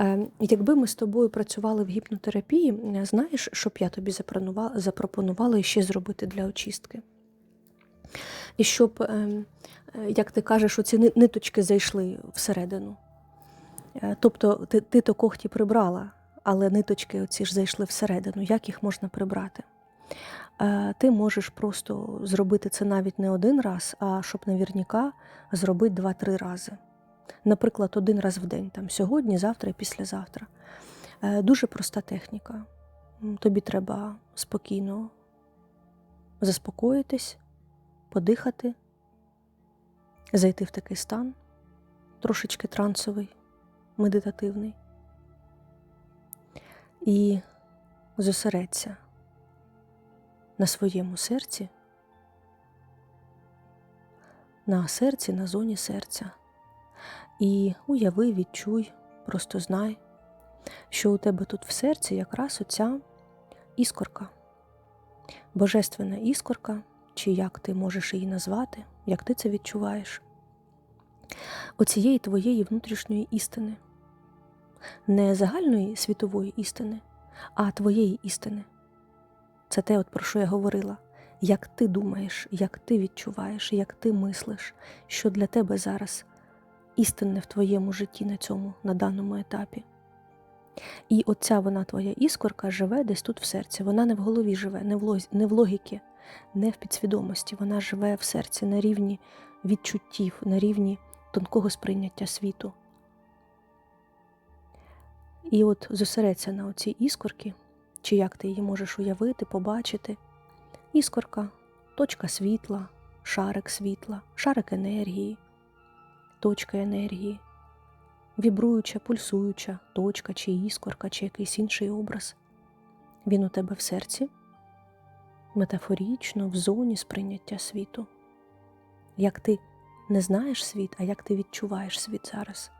Е, Якби ми з тобою працювали в гіпнотерапії, знаєш, що б я тобі запропонувала, ще зробити для очистки? І щоб, е, е, як ти кажеш, оці ниточки зайшли всередину. Тобто ти, ти то когті прибрала, але ниточки оці ж зайшли всередину. Як їх можна прибрати? Ти можеш просто зробити це навіть не один раз, а щоб навірняка зробити два-три рази. Наприклад, один раз в день, там сьогодні, завтра і післязавтра. Е, Дуже проста техніка. Тобі треба спокійно заспокоїтись, подихати, зайти в такий стан, трошечки трансовий, медитативний, і зосередься на своєму серці, на серці, на зоні серця. І уяви, відчуй, просто знай, що у тебе тут в серці якраз оця іскорка, божественна іскорка, чи як ти можеш її назвати, як ти це відчуваєш, оцієї твоєї внутрішньої істини, не загальної світової істини, а твоєї істини. Це те, от про що я говорила. Як ти думаєш, як ти відчуваєш, як ти мислиш, що для тебе зараз істинне в твоєму житті на цьому, на даному етапі. І оця вона твоя іскорка живе десь тут в серці. Вона не в голові живе, не в, лозі, не в логіки, не в підсвідомості. Вона живе в серці на рівні відчуттів, на рівні тонкого сприйняття світу. І от зосередься на оцій іскорці, чи як ти її можеш уявити, побачити. Іскорка, точка світла, шарик світла, шарик енергії, точка енергії, вібруюча, пульсуюча точка, чи іскорка, чи якийсь інший образ. Він у тебе в серці, метафорічно, в зоні сприйняття світу. Як ти не знаєш світ, а як ти відчуваєш світ зараз.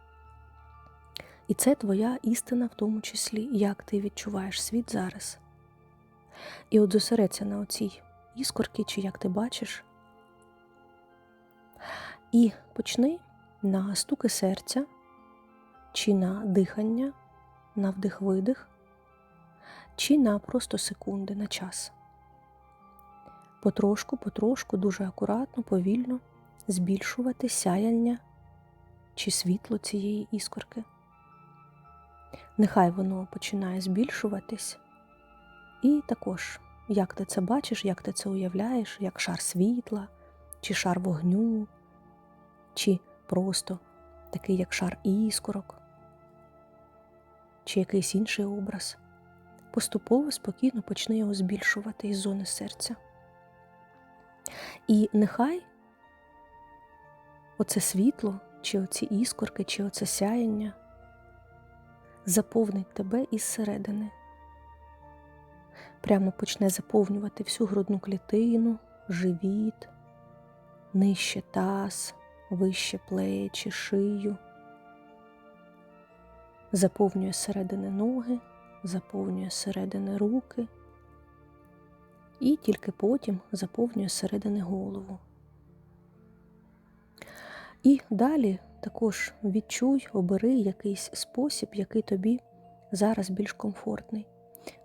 І це твоя істина в тому числі, як ти відчуваєш світ зараз. І от зосередься на оцій іскорці, чи як ти бачиш. І почни на стуки серця, чи на дихання, на вдих-видих, чи на просто секунди, на час. Потрошку, потрошку, дуже акуратно, повільно збільшувати сяяння чи світло цієї іскорки. Нехай воно починає збільшуватись. І також, як ти це бачиш, як ти це уявляєш, як шар світла, чи шар вогню, чи просто такий як шар іскорок, чи якийсь інший образ. Поступово спокійно почни його збільшувати із зони серця. І нехай оце світло, чи оці іскорки, чи оце сяєння заповнить тебе із середини. Прямо почне заповнювати всю грудну клітину, живіт, нижче таз, вище плечі, шию. Заповнює середини ноги, заповнює середини руки і тільки потім заповнює середини голову. І далі також відчуй, обери якийсь спосіб, який тобі зараз більш комфортний.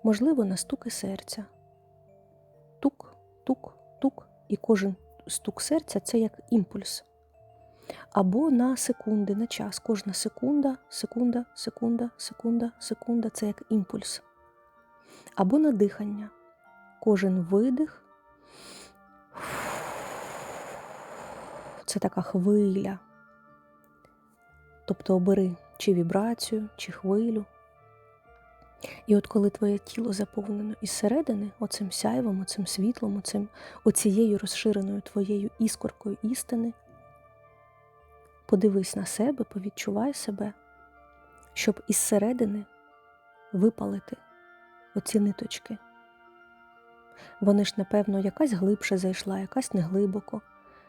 Можливо, на стуки серця. Тук, тук, тук. І кожен стук серця це як імпульс. Або на секунди, на час. Кожна секунда, секунда, секунда, секунда, секунда це як імпульс. Або на дихання. Кожен видих це така хвиля. Тобто обери чи вібрацію, чи хвилю. І от коли твоє тіло заповнено із середини, оцим сяйвом, оцим світлом, оцим, оцією розширеною твоєю іскоркою істини, подивись на себе, повідчувай себе, щоб із середини випалити оці ниточки. Вони ж, напевно, якась глибше зайшла, якась не глибоко,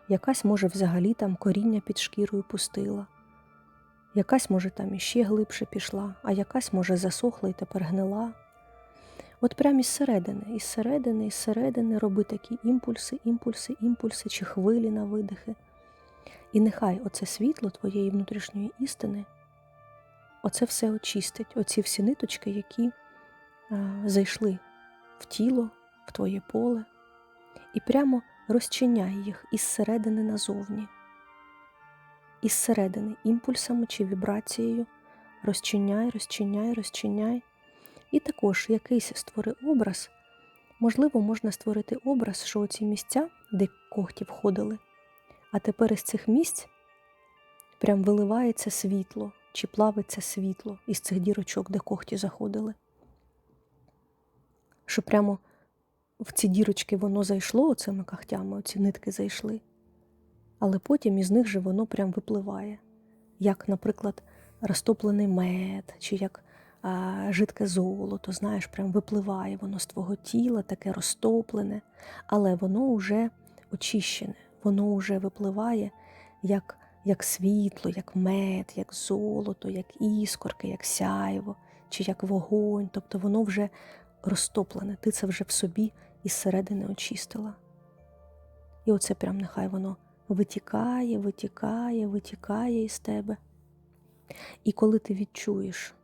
якась, може, взагалі там коріння під шкірою пустила. Якась, може, там іще глибше пішла, а якась, може, засохла і тепер гнила. От прямо із середини, із середини, із середини роби такі імпульси, імпульси, імпульси чи хвилі на видихи. І нехай оце світло твоєї внутрішньої істини оце все очистить, оці всі ниточки, які а, зайшли в тіло, в твоє поле, і прямо розчиняй їх із середини назовні. Із середини імпульсами чи вібрацією розчиняй, розчиняй, розчиняй. І також якийсь створи образ. Можливо, можна створити образ, що оці місця, де когті входили, а тепер із цих місць прям виливається світло чи плавиться світло із цих дірочок, де когті заходили. Що прямо в ці дірочки воно зайшло оцими когтями, оці нитки зайшли, але потім із них же воно прям випливає, як, наприклад, розтоплений мед, чи як а, жидке золото, знаєш, прям випливає воно з твого тіла, таке розтоплене, але воно вже очищене, воно вже випливає як, як світло, як мед, як золото, як іскорки, як сяйво, чи як вогонь. Тобто воно вже розтоплене, ти це вже в собі із середини очистила. І оце прям нехай воно витікає, витікає, витікає із тебе. І коли ти відчуєш,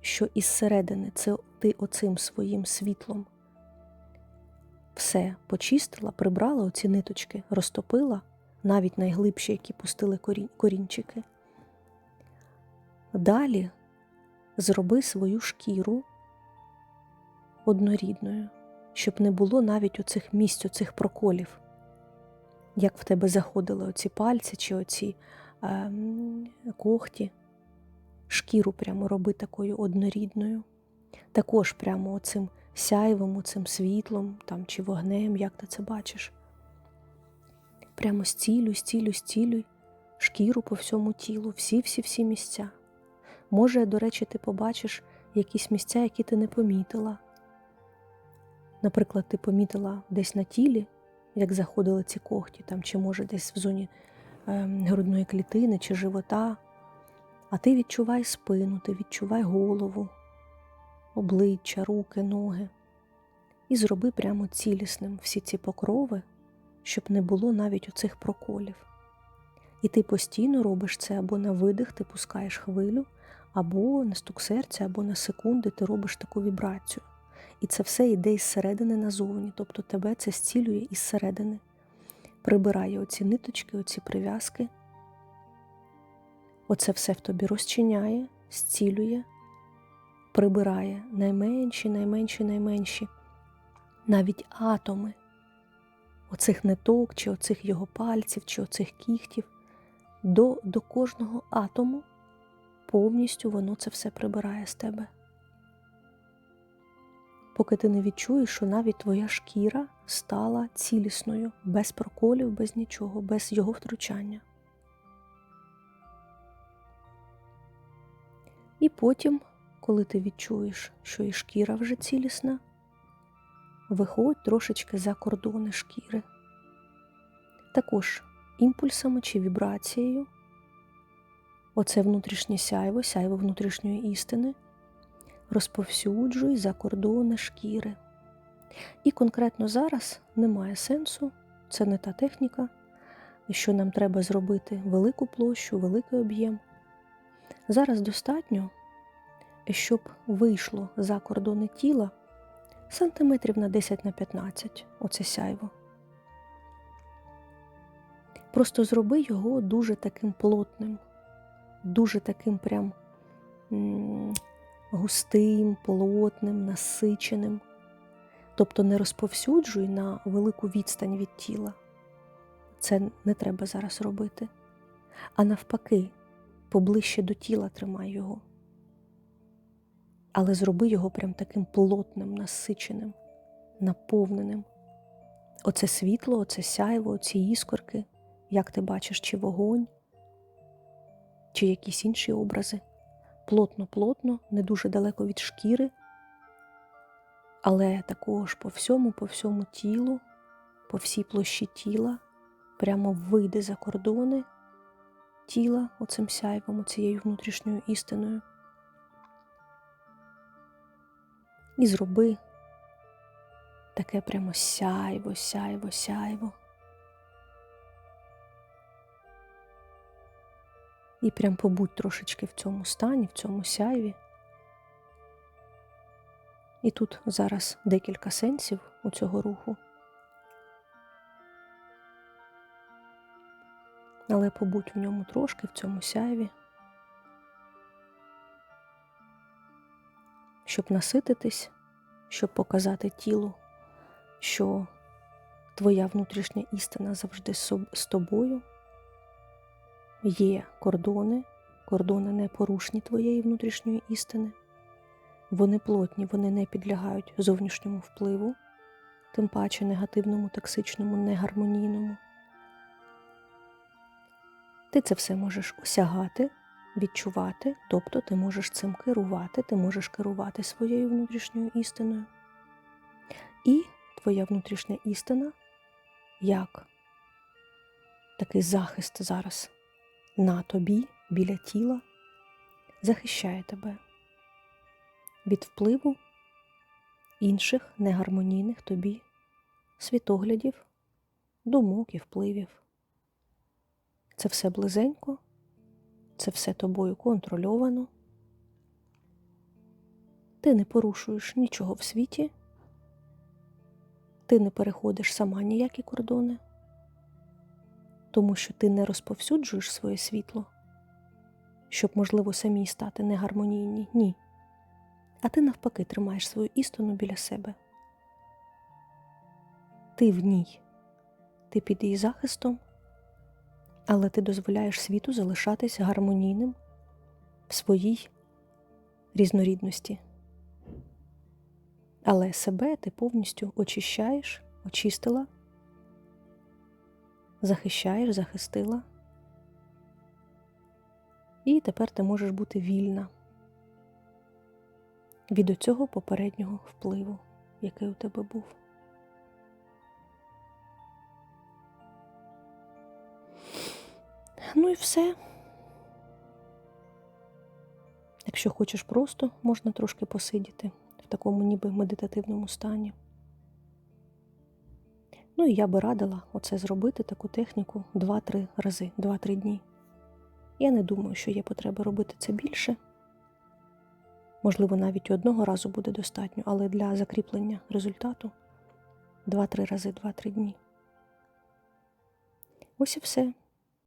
що із середини це ти оцим своїм світлом все почистила, прибрала оці ниточки, розтопила, навіть найглибші, які пустили корінчики. Далі зроби свою шкіру однорідною, щоб не було навіть оцих місць, оцих проколів, як в тебе заходили оці пальці чи оці е, когті шкіру прямо роби такою однорідною. Також прямо оцим сяйвом, оцим світлом там, чи вогнем, як ти це бачиш. Прямо стілюй, стілюй, стілюй шкіру по всьому тілу, всі-всі-всі місця. Може, до речі, ти побачиш якісь місця, які ти не помітила. Наприклад, ти помітила десь на тілі, як заходили ці когті, там, чи може десь в зоні е, грудної клітини чи живота. А ти відчувай спину, ти відчувай голову, обличчя, руки, ноги. І зроби прямо цілісним всі ці покрови, щоб не було навіть оцих проколів. І ти постійно робиш це або на видих, ти пускаєш хвилю, або на стук серця, або на секунди ти робиш таку вібрацію. І це все йде із середини назовні, тобто тебе це зцілює із середини. Прибирає оці ниточки, оці прив'язки. Оце все в тобі розчиняє, зцілює, прибирає найменші, найменші, найменші, навіть атоми оцих ниток, чи оцих його пальців, чи оцих кіхтів. До, До кожного атому повністю воно це все прибирає з тебе. Поки ти не відчуєш, що навіть твоя шкіра стала цілісною, без проколів, без нічого, без його втручання. І потім, коли ти відчуєш, що і шкіра вже цілісна, виходь трошечки за кордони шкіри. Також імпульсами чи вібрацією, оце внутрішнє сяйво, сяйво внутрішньої істини, розповсюджуй за кордони шкіри. І конкретно зараз немає сенсу, це не та техніка, що нам треба зробити велику площу, великий об'єм. Зараз достатньо, щоб вийшло за кордони тіла сантиметрів на 10 на 15 оце сяйво. Просто зроби його дуже таким плотним, дуже таким прям густим, плотним, насиченим. Тобто не розповсюджуй на велику відстань від тіла. Це не треба зараз робити. А навпаки, поближче до тіла тримай його. Але зроби його прям таким плотним, насиченим, наповненим. Оце світло, оце сяйво, оці іскорки, як ти бачиш, чи вогонь, чи якісь інші образи. Плотно-плотно, не дуже далеко від шкіри, але також по всьому, по всьому тілу, по всій площі тіла, прямо вийде за кордони тіла оцим сяйвом, цією внутрішньою істиною. І зроби таке прямо сяйво, сяйво, сяйво. І прям побудь трошечки в цьому стані, в цьому сяйві. І тут зараз декілька сенсів у цього руху. Але побудь в ньому трошки, в цьому сяйві, щоб насититись, щоб показати тілу, що твоя внутрішня істина завжди з тобою. Є кордони, кордони непорушні твоєї внутрішньої істини. Вони плотні, вони не підлягають зовнішньому впливу, тим паче негативному, токсичному, негармонійному. Ти це все можеш осягати, відчувати, тобто ти можеш цим керувати, ти можеш керувати своєю внутрішньою істиною. І твоя внутрішня істина як такий захист зараз на тобі, біля тіла, захищає тебе від впливу інших негармонійних тобі світоглядів, думок і впливів. Це все близенько, це все тобою контрольовано. Ти не порушуєш нічого в світі, ти не переходиш сама ніякі кордони, тому що ти не розповсюджуєш своє світло, щоб, можливо, самій стати негармонійні. Ні. А ти навпаки тримаєш свою істину біля себе. Ти в ній, ти під її захистом, але ти дозволяєш світу залишатись гармонійним в своїй різнорідності. Але себе ти повністю очищаєш, очистила, захищаєш, захистила. І тепер ти можеш бути вільна від оцього попереднього впливу, який у тебе був. Ну і все. Якщо хочеш просто, можна трошки посидіти в такому ніби медитативному стані. Ну і я би радила оце зробити, таку техніку 2-3 рази, 2-3 дні. Я не думаю, що є потреба робити це більше. Можливо, навіть одного разу буде достатньо, але для закріплення результату 2-3 рази, 2-3 дні. Ось і все.